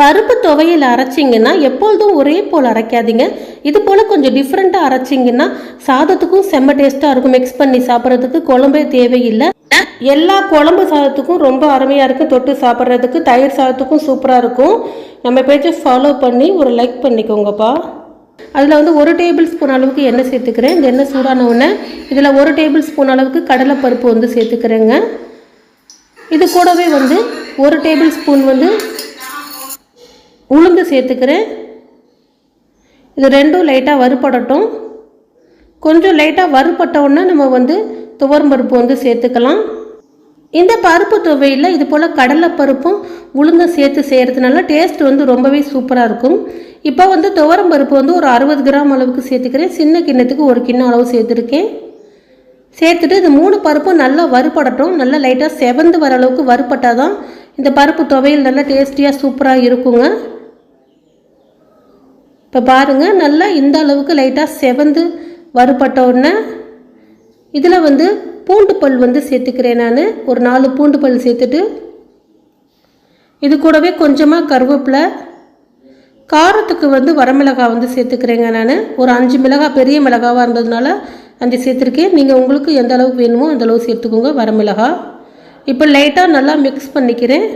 பருப்பு துவையில் அரைச்சிங்கன்னா எப்பொழுதும் ஒரே போல் அரைக்காதீங்க. இது போல் கொஞ்சம் டிஃப்ரெண்ட்டாக அரைச்சிங்கன்னா சாதத்துக்கும் செம்ம டேஸ்ட்டாக இருக்கும். மிக்ஸ் பண்ணி சாப்பிட்றதுக்கு குழம்பே தேவையில்லை. எல்லா குழம்பு சாதத்துக்கும் ரொம்ப அருமையாக இருக்கும். தொட்டு சாப்பிட்றதுக்கு தயிர் சாதத்துக்கும் சூப்பராக இருக்கும். நம்ம பேஜை ஃபாலோ பண்ணி ஒரு லைக் பண்ணிக்கோங்கப்பா. அதில் வந்து ஒரு டேபிள் ஸ்பூன் அளவுக்கு எண்ணெய் சேர்த்துக்கிறேன். இந்த எண்ணெய் சூடான உடனே இதில் ஒரு டேபிள் ஸ்பூன் அளவுக்கு கடலைப்பருப்பு வந்து சேர்த்துக்கிறேங்க. இது கூடவே வந்து ஒரு டேபிள் ஸ்பூன் வந்து உளுந்து சேர்த்துக்கிறேன். இது ரெண்டும் லைட்டாக வறுபடட்டும். கொஞ்சம் லைட்டாக வறுபட்ட உடனே நம்ம வந்து துவரம் பருப்பு வந்து சேர்த்துக்கலாம். இந்த பருப்பு துவையில் இது போல் கடலை பருப்பும் உளுந்தும் சேர்த்து செய்கிறதுனால டேஸ்ட் வந்து ரொம்பவே சூப்பராக இருக்கும். இப்போ வந்து துவரம் பருப்பு வந்து ஒரு அறுபது கிராம் அளவுக்கு சேர்த்துக்கிறேன். சின்ன கிண்ணத்துக்கு ஒரு கிண்ணம் அளவு சேர்த்துருக்கேன். சேர்த்துட்டு இது மூணு பருப்பும் நல்லா வறுபடட்டும். நல்லா லைட்டாக செவந்து வர அளவுக்கு வறுபட்டால் தான் இந்த பருப்பு துவையில் நல்லா டேஸ்டியாக சூப்பராக இருக்குங்க. இப்போ பாருங்கள் நல்லா இந்த அளவுக்கு லைட்டாக செவந்து வறுபட்ட உடனே இதில் வந்து பூண்டு பல் வந்து சேர்த்துக்கிறேன் நான். ஒரு நாலு பூண்டு பல் சேர்த்துட்டு இது கூடவே கொஞ்சமாக கருவேப்பிலை காரத்துக்கு வந்து வரமிளகாய் வந்து சேர்த்துக்கிறேங்க நான். ஒரு அஞ்சு மிளகாய் பெரிய மிளகாவாக இருந்ததுனால அஞ்சு சேர்த்துருக்கேன். நீங்கள் உங்களுக்கு எந்த அளவுக்கு வேணுமோ அந்த அளவு சேர்த்துக்கோங்க வரமிளகாய். இப்போ லைட்டாக நல்லா மிக்ஸ் பண்ணிக்கிறேன்.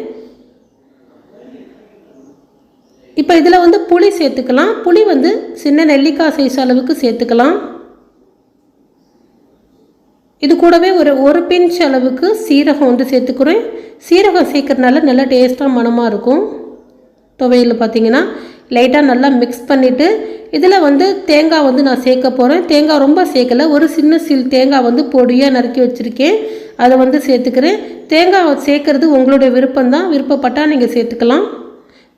இப்போ இதில் வந்து புளி சேர்த்துக்கலாம். புளி வந்து சின்ன நெல்லிக்காய் சைஸ் அளவுக்கு சேர்த்துக்கலாம். இது கூடவே ஒரு ஒரு பிஞ்ச் அளவுக்கு சீரகம் வந்து சேர்த்துக்கிறேன். சீரகம் சேர்க்கறதுனால நல்லா டேஸ்ட்டாக மணமாக இருக்கும். துவையில் பார்த்தீங்கன்னா லைட்டாக நல்லா மிக்ஸ் பண்ணிவிட்டு இதில் வந்து தேங்காய் வந்து நான் சேர்க்க போகிறேன் தேங்காய் ரொம்ப சேர்க்கலை. ஒரு சின்ன சில் தேங்காய் வந்து பொடியாக நறுக்கி வச்சுருக்கேன். அதை வந்து சேர்த்துக்கிறேன். தேங்காய் சேர்க்கறது உங்களுடைய விருப்பம்தான். விருப்பப்பட்டால் நீங்கள் சேர்த்துக்கலாம்.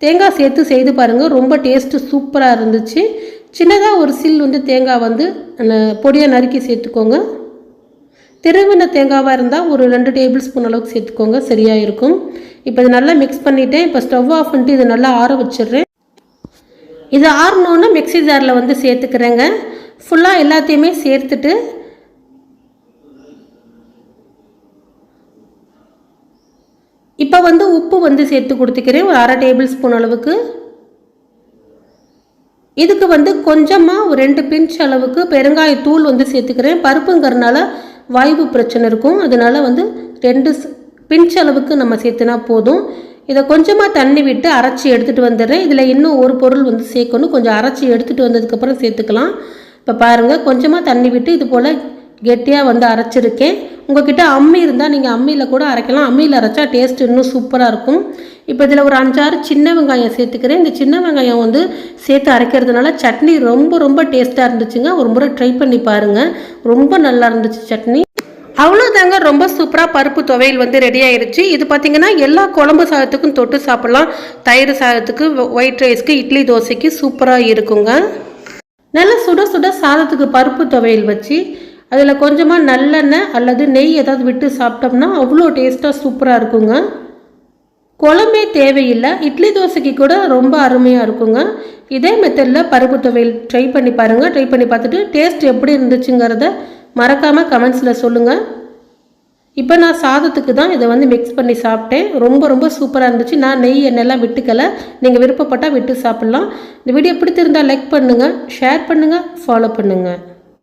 தேங்காய் சேர்த்து செய்து பாருங்கள் ரொம்ப டேஸ்ட்டு சூப்பராக இருந்துச்சு. சின்னதாக ஒரு சில் வந்து தேங்காய் வந்து பொடியாக நறுக்கி சேர்த்துக்கோங்க. திருவின தேங்காவாக இருந்தால் ஒரு ரெண்டு டேபிள் ஸ்பூன் அளவுக்கு சேர்த்துக்கோங்க. சரியாக இருக்கும். இப்போ இது நல்லா மிக்ஸ் பண்ணிவிட்டேன் இப்போ ஸ்டவ் ஆஃப் பண்ணிட்டு இதை நல்லா ஆற வச்சிடுறேன். இது ஆறணுன்னா மிக்ஸி ஜாரில் வந்து சேர்த்துக்கிறேங்க. ஃபுல்லாக எல்லாத்தையுமே சேர்த்துட்டு இப்போ வந்து உப்பு வந்து சேர்த்து கொடுத்துக்கிறேன். ஒரு அரை டேபிள் ஸ்பூன் அளவுக்கு. இதுக்கு வந்து கொஞ்சமாக ஒரு ரெண்டு பிஞ்ச் அளவுக்கு பெருங்காயத்தூள் வந்து சேர்த்துக்கிறேன். பருப்புங்கிறனால வாய்வு பிரச்சனை இருக்கும். அதனால வந்து ரெண்டு பிஞ்ச் அளவுக்கு நம்ம சேர்த்துனா போதும். இதை கொஞ்சமாக தண்ணி விட்டு அரைச்சி எடுத்துகிட்டு வந்துடுறேன். இதில் இன்னும் ஒரு பொருள் வந்து சேர்க்கணும். கொஞ்சம் அரைச்சி எடுத்துகிட்டு வந்ததுக்கப்புறம் சேர்த்துக்கலாம். இப்போ பாருங்கள் கொஞ்சமாக தண்ணி விட்டு இது போல் கெட்டியாக வந்து அரைச்சிருக்கேன். உங்ககிட்ட அம்மி இருந்தால் நீங்கள் அம்மியில் கூட அரைக்கலாம். அம்மியில் அரைச்சா டேஸ்ட் இன்னும் சூப்பராக இருக்கும். இப்போ இதில் ஒரு அஞ்சாறு சின்ன வெங்காயம் சேர்த்துக்கிறேன். இந்த சின்ன வெங்காயம் வந்து சேர்த்து அரைக்கிறதுனால சட்னி ரொம்ப ரொம்ப டேஸ்ட்டாக இருந்துச்சுங்க. ஒரு முறை ட்ரை பண்ணி பாருங்கள் ரொம்ப நல்லா இருந்துச்சு சட்னி. அவ்வளோதாங்க ரொம்ப சூப்பராக பருப்பு துவையல் வந்து ரெடி ஆயிடுச்சு இது பார்த்தீங்கன்னா எல்லா குழம்பு சாதத்துக்கும் தொட்டு சாப்பிட்லாம். தயிர் சாதத்துக்கு ஒயிட் ரைஸ்க்கு இட்லி தோசைக்கு சூப்பராக இருக்குங்க. நல்லா சுட சுட சாதத்துக்கு பருப்பு துவையல் வச்சு அதில் கொஞ்சமாக நல்லெண்ணெய் அல்லது நெய் ஏதாவது விட்டு சாப்பிட்டோம்னா அவ்வளோ டேஸ்ட்டாக சூப்பராக இருக்குங்க. குழம்பே தேவையில்லை. இட்லி தோசைக்கு கூட ரொம்ப அருமையாக இருக்குங்க. இதே மெத்தடில் பருப்பு துவையல் ட்ரை பண்ணி பாருங்கள் ட்ரை பண்ணி பார்த்துட்டு டேஸ்ட் எப்படி இருந்துச்சுங்கிறத மறக்காமல் கமெண்ட்ஸில் சொல்லுங்கள் இப்போ நான் சாதத்துக்கு தான் இதை வந்து மிக்ஸ் பண்ணி சாப்பிட்டேன். ரொம்ப ரொம்ப சூப்பராக இருந்துச்சு. நான் நெய் எண்ணெய்லாம் விட்டுக்கலை. நீங்கள் விருப்பப்பட்டால் விட்டு சாப்பிட்லாம். இந்த வீடியோ பிடித்திருந்தால் லைக் பண்ணுங்கள் ஷேர் பண்ணுங்கள் ஃபாலோ பண்ணுங்கள்